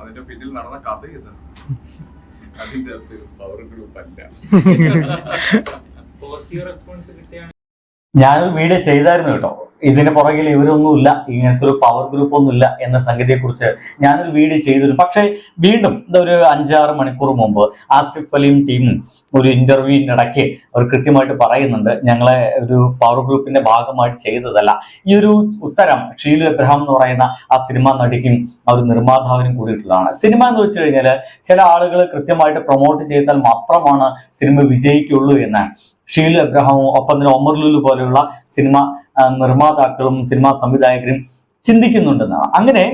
അതിന്റെ പിന്നിൽ നടന്ന കഥ ഇത്. അതിന്റെ അകത്ത് പവർ ഗ്രൂപ്പ് അല്ല. Positive response കിട്ടിയാണ്. ഞാനൊരു വീഡിയോ ചെയ്തായിരുന്നു കേട്ടോ. ഇതിന് പുറകിൽ ഇവരൊന്നുമില്ല. ഇങ്ങനത്തെ ഒരു പവർ ഗ്രൂപ്പ് ഒന്നുമില്ല എന്ന സംഗതിയെ കുറിച്ച് ഞാനൊരു വീഡിയോ ചെയ്തിരുന്നു. പക്ഷേ വീണ്ടും ഒരു അഞ്ചാറ് മണിക്കൂർ മുമ്പ് ആസിഫ് അലിയും ടീമും ഒരു ഇന്റർവ്യൂവിന്റെ ഇടയ്ക്ക് അവർ കൃത്യമായിട്ട് പറയുന്നുണ്ട്. ഞങ്ങളെ ഒരു പവർ ഗ്രൂപ്പിന്റെ ഭാഗമായിട്ട് ചെയ്തതല്ല. ഈ ഒരു ഉത്തരം ഷീലു എബ്രഹാം എന്ന് പറയുന്ന ആ സിനിമ നടിക്കും ആ ഒരു നിർമ്മാതാവിനും കൂടിയിട്ടുള്ളതാണ്. സിനിമ എന്ന് വെച്ച് കഴിഞ്ഞാൽ ചില ആളുകൾ കൃത്യമായിട്ട് പ്രൊമോട്ട് ചെയ്താൽ മാത്രമാണ് സിനിമ വിജയിക്കുള്ളൂ എന്ന്. ഷീലു എബ്രഹാമും ഒപ്പം തന്നെ ഒമർ ലുലു പോലെയുള്ള സിനിമ നിർമ്മാതാക്കളും സിനിമാ സംവിധായകരും ചിന്തിക്കുന്നുണ്ടെന്നാണ്. അങ്ങനെ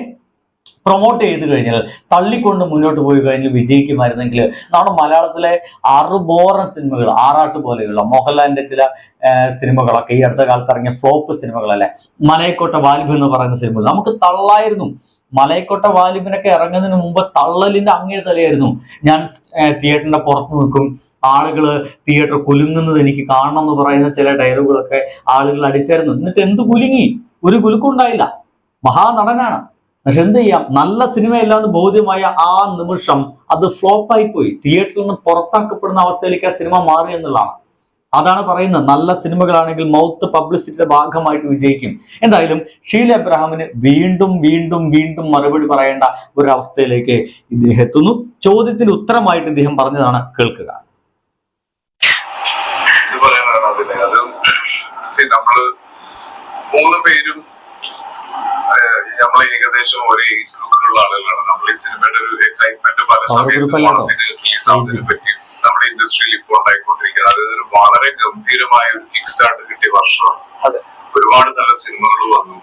പ്രൊമോട്ട് ചെയ്ത് കഴിഞ്ഞാൽ തള്ളിക്കൊണ്ട് മുന്നോട്ട് പോയി കഴിഞ്ഞാൽ വിജയിക്കുമായിരുന്നെങ്കിൽ നമ്മുടെ മലയാളത്തിലെ അറുബോറൻ സിനിമകൾ ആറാട്ട് പോലെയുള്ള മോഹൻലാലിന്റെ ചില സിനിമകളൊക്കെ ഈ അടുത്ത കാലത്ത് ഇറങ്ങിയ ഫ്ലോപ്പ് സിനിമകളല്ലേ മലയക്കോട്ട വാലിബ് എന്ന് പറയുന്ന സിനിമകൾ നമുക്ക് തള്ളായിരുന്നു. മലയക്കോട്ട വാലിബിനൊക്കെ ഇറങ്ങുന്നതിന് മുമ്പ് തള്ളലിന്റെ അങ്ങേ തലയായിരുന്നു. ഞാൻ തിയേറ്ററിന്റെ പുറത്ത് നിൽക്കും ആളുകൾ തിയേറ്റർ കുലുങ്ങുന്നത് എനിക്ക് കാണണം എന്ന് പറയുന്ന ചില ഡയലോഗുകളൊക്കെ ആളുകൾ അടിച്ചായിരുന്നു. എന്നിട്ട് എന്ത് കുലുങ്ങി? ഒരു കുലുക്കുണ്ടായില്ല മഹാനടനാണ്. പക്ഷെ എന്ത് ചെയ്യാം? നല്ല സിനിമയല്ല എന്ന് ബോധ്യമായ ആ നിമിഷം അത് ഫ്ലോപ്പായി പോയി. തിയേറ്ററിൽ നിന്ന് പുറത്താക്കപ്പെടുന്ന അവസ്ഥയിലേക്ക് ആ സിനിമ മാറി എന്നുള്ളതാണ്. അതാണ് പറയുന്നത്. നല്ല സിനിമകളാണെങ്കിൽ മൗത്ത് പബ്ലിസിറ്റിയുടെ ഭാഗമായിട്ട് വിജയിക്കും. എന്തായാലും ഷീല അബ്രഹാമിന് വീണ്ടും വീണ്ടും വീണ്ടും മറുപടി പറയേണ്ട ഒരു അവസ്ഥയിലേക്ക് ഇദ്ദേഹം എത്തുന്നു. ചോദ്യത്തിന് ഉത്തരമായിട്ട് ഇദ്ദേഹം പറഞ്ഞതാണ് കേൾക്കുക. നമ്മൾ മൂന്ന് പേരും നമ്മൾ ഏകദേശം ഒരേ ഏജ് ഗ്രൂപ്പിലുള്ള ആളുകളാണ്. നമ്മൾ ഈ സിനിമയുടെ ഒരു എക്സൈറ്റ്മെന്റ് പല സമയത്ത്. റിലീസ് ആവുന്നതിനെ പറ്റി നമ്മുടെ ഇൻഡസ്ട്രിയിൽ ഇപ്പോൾ ഉണ്ടായിക്കൊണ്ടിരിക്കുന്നത് അതായത് ഒരു വളരെ ഗംഭീരമായ ഒരു കിക്ക് സ്റ്റാർട്ട് കിട്ടിയ വർഷമാണ്. ഒരുപാട് നല്ല സിനിമകൾ വന്നു.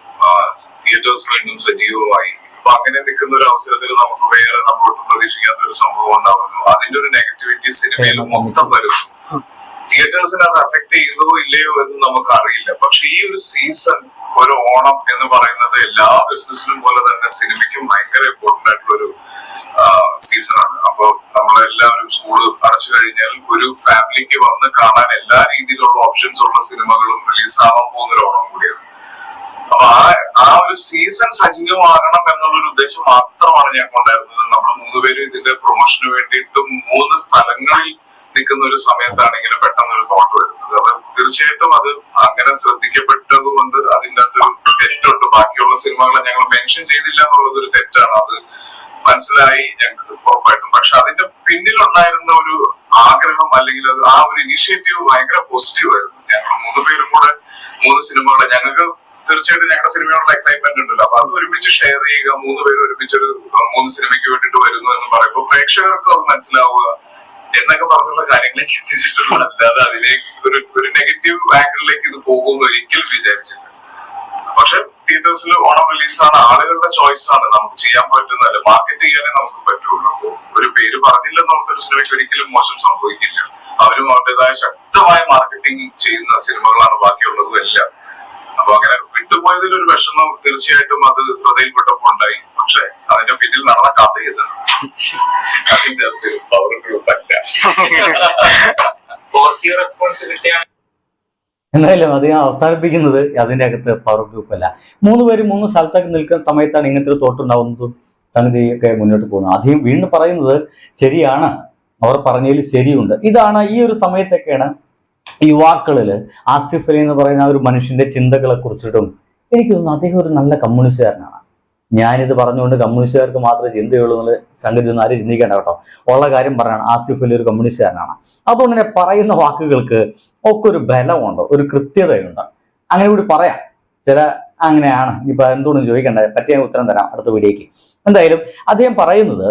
തിയേറ്റേഴ്സ് വീണ്ടും സജീവമായി. അപ്പൊ അങ്ങനെ നിൽക്കുന്ന ഒരു അവസരത്തിൽ നമുക്ക് വേറെ നമ്മളോട്ട് പ്രതീക്ഷിക്കാത്ത ഒരു സംഭവം ഉണ്ടാവുന്നു അതിന്റെ ഒരു നെഗറ്റിവിറ്റി സിനിമയിൽ മൊത്തം വരുന്നു. തിയേറ്റേഴ്സിനെ അത് അഫക്ട് ചെയ്തോ ഇല്ലയോ എന്ന് നമുക്ക് അറിയില്ല പക്ഷെ ഈ ഒരു സീസൺ ഒരു ഓണം എന്ന് പറയുന്നത് എല്ലാ ബിസിനസ്സിലും പോലെ തന്നെ സിനിമയ്ക്കും ഭയങ്കര ഇമ്പോർട്ടന്റ് ആയിട്ടുള്ള ഒരു സീസണാണ് അപ്പൊ നമ്മളെല്ലാവരും സ്കൂൾ അടച്ചു കഴിഞ്ഞാൽ ഒരു ഫാമിലിക്ക് വന്ന് കാണാൻ എല്ലാ രീതിയിലുള്ള ഓപ്ഷൻസ് ഉള്ള സിനിമകളും റിലീസ് ആവാൻ പോകുന്ന ഒരു ഓണം കൂടിയാണ്. അപ്പൊ ആ ആ ഒരു സീസൺ സജീവമാകണം എന്നുള്ളൊരു ഉദ്ദേശം മാത്രമാണ് ഞങ്ങൾക്കുണ്ടായിരുന്നത്. കൊണ്ടായിരുന്നത് നമ്മൾ മൂന്നുപേരും ഇതിന്റെ പ്രൊമോഷന് വേണ്ടിയിട്ട് മൂന്ന് സ്ഥലങ്ങളിൽ നിൽക്കുന്ന ഒരു സമയത്താണ് ഇങ്ങനെ പെട്ടെന്ന് ഒരു തോട്ട് വരുന്നത്. അപ്പൊ തീർച്ചയായിട്ടും അത് അങ്ങനെ ശ്രദ്ധിക്കപ്പെട്ടത് കൊണ്ട് അതിന്റെ അകത്തൊരു തെറ്റുണ്ട്. ബാക്കിയുള്ള സിനിമകളെ ഞങ്ങൾ മെൻഷൻ ചെയ്തില്ല എന്നുള്ളത് ഒരു തെറ്റാണ്. അത് മനസ്സിലായി ഞങ്ങൾക്ക് ഉറപ്പായിട്ടും. പക്ഷെ അതിന്റെ പിന്നിലുണ്ടായിരുന്ന ഒരു ആഗ്രഹം അല്ലെങ്കിൽ അത് ആ ഒരു ഇനിഷ്യേറ്റീവ് ഭയങ്കര പോസിറ്റീവ് ആയിരുന്നു. ഞങ്ങൾ മൂന്ന് പേരും കൂടെ മൂന്ന് സിനിമകളെ ഞങ്ങൾക്ക് തീർച്ചയായിട്ടും ഞങ്ങളുടെ സിനിമയോടുള്ള എക്സൈറ്റ്മെന്റ് ഉണ്ടല്ലോ. അപ്പൊ അത് ഒരുമിച്ച് ഷെയർ ചെയ്യുക മൂന്ന് പേര് ഒരുമിച്ച് ഒരു മൂന്ന് സിനിമയ്ക്ക് വേണ്ടിയിട്ട് വരുന്നു എന്ന് പറയുമ്പോൾ പ്രേക്ഷകർക്ക് അത് മനസ്സിലാവുക. എന്നൊക്കെ പറഞ്ഞുള്ള കാര്യങ്ങളെ ചിന്തിച്ചിട്ടുള്ളൂ. അല്ലാതെ അതിലേക്ക് ഒരു ഒരു നെഗറ്റീവ് ആംഗിളിലേക്ക് ഇത് പോകുമെന്ന് ഒരിക്കലും വിചാരിച്ചില്ല. പക്ഷെ തിയേറ്റേഴ്സിൽ ഓണം റിലീസാണ് ആളുകളുടെ ചോയ്സ് ആണ് നമുക്ക് ചെയ്യാൻ പറ്റുന്നതല്ല മാർക്കറ്റ് ചെയ്യാനേ നമുക്ക് പറ്റുള്ളൂ. ഒരു പേര് പറഞ്ഞില്ലെന്നുള്ളൊരു സിനിമയ്ക്ക് ഒരിക്കലും മോശം സംഭവിക്കില്ല. അവരും അവരുടേതായ ശക്തമായ മാർക്കറ്റിംഗ് ചെയ്യുന്ന സിനിമകളാണ് ബാക്കിയുള്ളതും എല്ലാം. അപ്പൊ അങ്ങനെ വിട്ടുപോയതിൽ ഒരു വിഷമം തീർച്ചയായിട്ടും അത് ശ്രദ്ധയിൽപ്പെട്ടപ്പോൾ ഉണ്ടായി. പക്ഷെ അതിന്റെ പിന്നിൽ നടന്ന കഥ ഇത്. അതിന്റെ അകത്ത് പവർ ഗ്രൂപ്പ് അല്ല പോസിറ്റീവ് റെസ്പോൺസ് കിട്ടിയാണ് എന്തായാലും അത് ഞാൻ അവസാനിപ്പിക്കുന്നത് അതിന്റെ അകത്ത് പവർ ഗ്രൂപ്പ് അല്ല. മൂന്ന് പേര് മൂന്ന് സ്ഥലത്തൊക്കെ നിൽക്കുന്ന സമയത്താണ് ഇങ്ങനത്തെ ഒരു തോട്ടുണ്ടാവുന്നതും സംഗതിയൊക്കെ മുന്നോട്ട് പോകുന്നത്. അധികം വീണ്ടും പറയുന്നത് ശരിയാണ്. അവർ പറഞ്ഞതിൽ ശരിയുണ്ട്. ഇതാണ് ഈ ഒരു സമയത്തൊക്കെയാണ് യുവാക്കളിൽ ആസിഫ് അലി എന്ന് പറയുന്ന ഒരു മനുഷ്യന്റെ ചിന്തകളെ കുറിച്ചിട്ടും എനിക്ക് തോന്നുന്നു അദ്ദേഹം ഒരു നല്ല കമ്മ്യൂണിസ്റ്റുകാരനാണ്. ഞാനിത് പറഞ്ഞുകൊണ്ട് കമ്മ്യൂണിസ്റ്റുകാർക്ക് മാത്രമേ ചിന്തയുള്ളൂ എന്നുള്ള സംഗതി ഒന്നും ആരും ചിന്തിക്കേണ്ട കേട്ടോ. ഉള്ള കാര്യം പറയണം. ആസിഫ് അലി ഒരു കമ്മ്യൂണിസ്റ്റുകാരനാണ്. അതുകൊണ്ട് തന്നെ പറയുന്ന വാക്കുകൾക്ക് ഒക്കെ ഒരു ബലമുണ്ട് ഒരു കൃത്യതയുണ്ട്. അങ്ങനെ കൂടി പറയാം. ചില അങ്ങനെയാണ്. ഇപ്പൊ എന്തുകൊണ്ടും ചോദിക്കേണ്ട? പറ്റിയ ഉത്തരം തരാം അടുത്ത വീഡിയോക്ക് എന്തായാലും അദ്ദേഹം പറയുന്നത്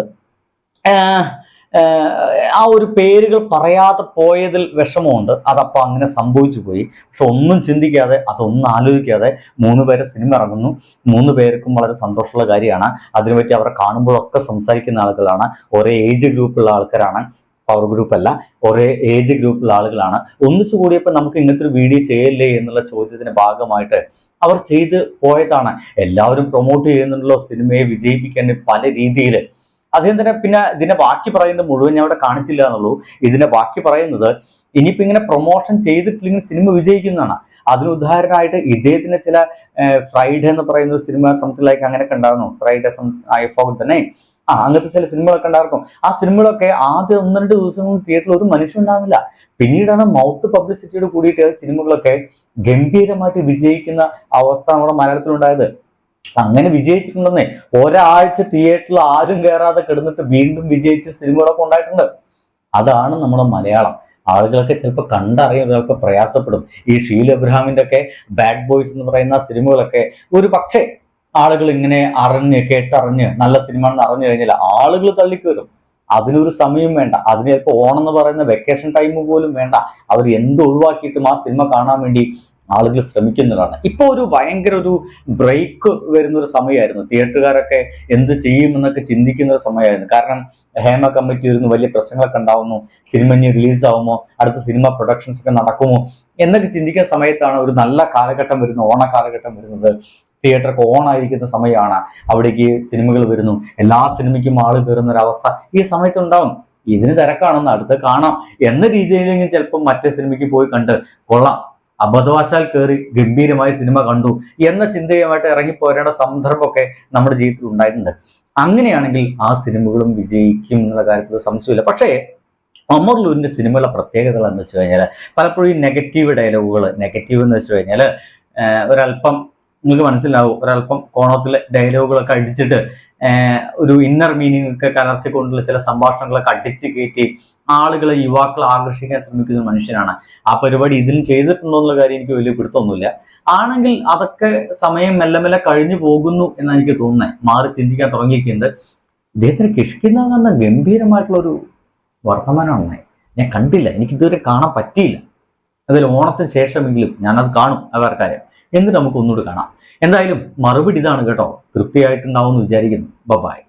ആ ഒരു പേരുകൾ പറയാതെ പോയതിൽ വിഷമമുണ്ട്. അതപ്പോൾ അങ്ങനെ സംഭവിച്ചു പോയി. പക്ഷെ ഒന്നും ചിന്തിക്കാതെ അതൊന്നും ആലോചിക്കാതെ മൂന്ന് പേരെ സിനിമ ഇറങ്ങുന്നു. മൂന്ന് പേർക്കും വളരെ സന്തോഷമുള്ള കാര്യമാണ്. അതിനുപറ്റി അവരെ കാണുമ്പോഴൊക്കെ സംസാരിക്കുന്ന ആളുകളാണ്. ഒരേ ഏജ് ഗ്രൂപ്പുള്ള ആൾക്കാരാണ്. പവർ ഗ്രൂപ്പ് അല്ല. ഒരേ ഏജ് ഗ്രൂപ്പിലുള്ള ആളുകളാണ്. ഒന്നിച്ചു കൂടിയപ്പോൾ നമുക്ക് ഇങ്ങനത്തെ ഒരു വീഡിയോ ചെയ്യല്ലേ എന്നുള്ള ചോദ്യത്തിന്റെ ഭാഗമായിട്ട് അവർ ചെയ്ത് പോയതാണ്. എല്ലാവരും പ്രൊമോട്ട് ചെയ്യുന്നുണ്ടല്ലോ. സിനിമയെ വിജയിപ്പിക്കാൻ പല രീതിയിൽ അദ്ദേഹം തന്നെ പിന്നെ ഇതിനെ ബാക്കി പറയുന്നത് മുഴുവൻ ഞാൻ അവിടെ കാണിച്ചില്ല എന്നുള്ളൂ. ഇതിന്റെ ബാക്കി പറയുന്നത് ഇനിയിപ്പോ ഇങ്ങനെ പ്രൊമോഷൻ ചെയ്തിട്ടില്ലെങ്കിൽ സിനിമ വിജയിക്കുന്നതാണ്. അതിന് ഉദാഹരണമായിട്ട് ഇദ്ദേഹത്തിന്റെ ചില ഫ്രൈഡേ എന്ന് പറയുന്ന സിനിമ സംതിങ് ലൈക്ക് അങ്ങനെയൊക്കെ ഉണ്ടായിരുന്നു. ഫ്രൈഡേ ഐ ഫോൺ തന്നെ ആ അങ്ങനത്തെ ചില സിനിമകളൊക്കെ ഉണ്ടായിരുന്നു. ആ സിനിമകളൊക്കെ ആദ്യം ഒന്ന് രണ്ട് ദിവസം തിയേറ്ററിൽ ഒരു മനുഷ്യൻ ഉണ്ടാകുന്നില്ല പിന്നീടാണ് മൗത്ത് പബ്ലിസിറ്റിയോട് കൂടിയിട്ട് സിനിമകളൊക്കെ ഗംഭീരമായിട്ട് വിജയിക്കുന്ന അവസ്ഥ നമ്മുടെ മലയാളത്തിലുണ്ടായത്. അങ്ങനെ വിജയിച്ചിട്ടുണ്ടെന്നേ. ഒരാഴ്ച തിയേറ്ററിൽ ആരും കയറാതെ കിടന്നിട്ട് വീണ്ടും വിജയിച്ച സിനിമകളൊക്കെ ഉണ്ടായിട്ടുണ്ട്. അതാണ് നമ്മുടെ മലയാളം. ആളുകളൊക്കെ ചിലപ്പോൾ കണ്ടറിയാൻ ഒരാൾക്ക് പ്രയാസപ്പെടും. ഈ ഷീൽ എബ്രഹാമിന്റെ ഒക്കെ ബാഡ് ബോയ്സ് എന്ന് പറയുന്ന സിനിമകളൊക്കെ ഒരു പക്ഷേ ആളുകൾ ഇങ്ങനെ അറിഞ്ഞ് കേട്ടറിഞ്ഞ് നല്ല സിനിമ എന്ന് അറിഞ്ഞു കഴിഞ്ഞാൽ ആളുകൾ തള്ളിക്കയറും അതിനൊരു സമയം വേണ്ട. അതിന് ചിലപ്പോൾ ഓണം എന്ന് പറയുന്ന വെക്കേഷൻ ടൈം പോലും വേണ്ട. അവർ എന്ത് ഒഴിവാക്കിയിട്ടും ആ സിനിമ കാണാൻ വേണ്ടി ആളുകൾ ശ്രമിക്കുന്നതാണ്. ഇപ്പോൾ ഒരു ഭയങ്കര ഒരു ബ്രേക്ക് വരുന്ന ഒരു സമയമായിരുന്നു. തിയേറ്ററുകാരൊക്കെ എന്ത് ചെയ്യുമെന്നൊക്കെ ചിന്തിക്കുന്ന ഒരു സമയമായിരുന്നു. കാരണം ഹേമ കമ്മിറ്റി വരുന്നു വലിയ പ്രശ്നങ്ങളൊക്കെ ഉണ്ടാവുന്നു സിനിമ ഇനി റിലീസാവുമോ അടുത്ത സിനിമ പ്രൊഡക്ഷൻസ് ഒക്കെ നടക്കുമോ എന്നൊക്കെ ചിന്തിക്കുന്ന സമയത്താണ് ഒരു നല്ല കാലഘട്ടം വരുന്നത് ഓണ കാലഘട്ടം വരുന്നത്. തിയേറ്ററൊക്കെ ഓണായിരിക്കുന്ന സമയമാണ്. അവിടേക്ക് സിനിമകൾ വരുന്നു. എല്ലാ സിനിമയ്ക്കും ആൾ കയറുന്ന ഒരു അവസ്ഥ ഈ സമയത്ത് ഉണ്ടാവും ഇതിന് തിരക്കാണെന്ന് അടുത്ത് കാണാം. എന്ന രീതിയിലെങ്കിലും ചിലപ്പോൾ മറ്റേ സിനിമയ്ക്ക് പോയി കണ്ട് കൊള്ളാം. അബദ്ധവശാൽ കയറി ഗംഭീരമായ സിനിമ കണ്ടു എന്ന ചിന്തയുമായിട്ട് ഇറങ്ങിപ്പോരേണ്ട സന്ദർഭമൊക്കെ നമ്മുടെ ജീവിതത്തിൽ ഉണ്ടായിട്ടുണ്ട്. അങ്ങനെയാണെങ്കിൽ ആ സിനിമകളും വിജയിക്കും എന്നുള്ള കാര്യത്തിൽ സംശയമില്ല പക്ഷേ അമർലൂരിന്റെ സിനിമകളുടെ പ്രത്യേകതകൾ എന്ന് വെച്ച് കഴിഞ്ഞാൽ പലപ്പോഴും ഈ നെഗറ്റീവ് ഡയലോഗുകൾ നെഗറ്റീവ് എന്ന് വെച്ച് കഴിഞ്ഞാൽ ഒരല്പം നിങ്ങൾക്ക് മനസ്സിലാവും. ഒരല്പം കോണത്തിലെ ഡയലോഗുകളൊക്കെ അടിച്ചിട്ട് ഒരു ഇന്നർ മീനിങ് ഒക്കെ കലർത്തിക്കൊണ്ടുള്ള ചില സംഭാഷണങ്ങളൊക്കെ അടിച്ച് കയറ്റി ആളുകളെ യുവാക്കളെ ആകർഷിക്കാൻ ശ്രമിക്കുന്ന മനുഷ്യനാണ്. ആ പരിപാടി ഇതിലും ചെയ്തിട്ടുണ്ടോ എന്നുള്ള കാര്യം എനിക്ക് വലിയ പിടുത്തമൊന്നുമില്ല. ആണെങ്കിൽ അതൊക്കെ സമയം മെല്ലെ മെല്ലെ കഴിഞ്ഞു പോകുന്നു എന്നാണ് എനിക്ക് തോന്നുന്നത്. മാറി ചിന്തിക്കാൻ തുടങ്ങിയിട്ടുണ്ട്. ഇദ്ദേഹത്തിന് കിഷ്കിന്ന ഗംഭീരമായിട്ടുള്ള ഒരു വർത്തമാനമാണ്. ഞാൻ കണ്ടില്ല. എനിക്ക് ഇതുവരെ കാണാൻ പറ്റിയില്ല. അതിൽ ഓണത്തിന് ശേഷമെങ്കിലും ഞാനത് കാണും. അവർക്കാര്യം എന്നിട്ട് നമുക്ക് ഒന്നുകൂടി കാണാം. എന്തായാലും മറുപടി ഇതാണ് കേട്ടോ. തൃപ്തിയായിട്ടുണ്ടാവും എന്ന് വിചാരിക്കുന്നു ബബായ്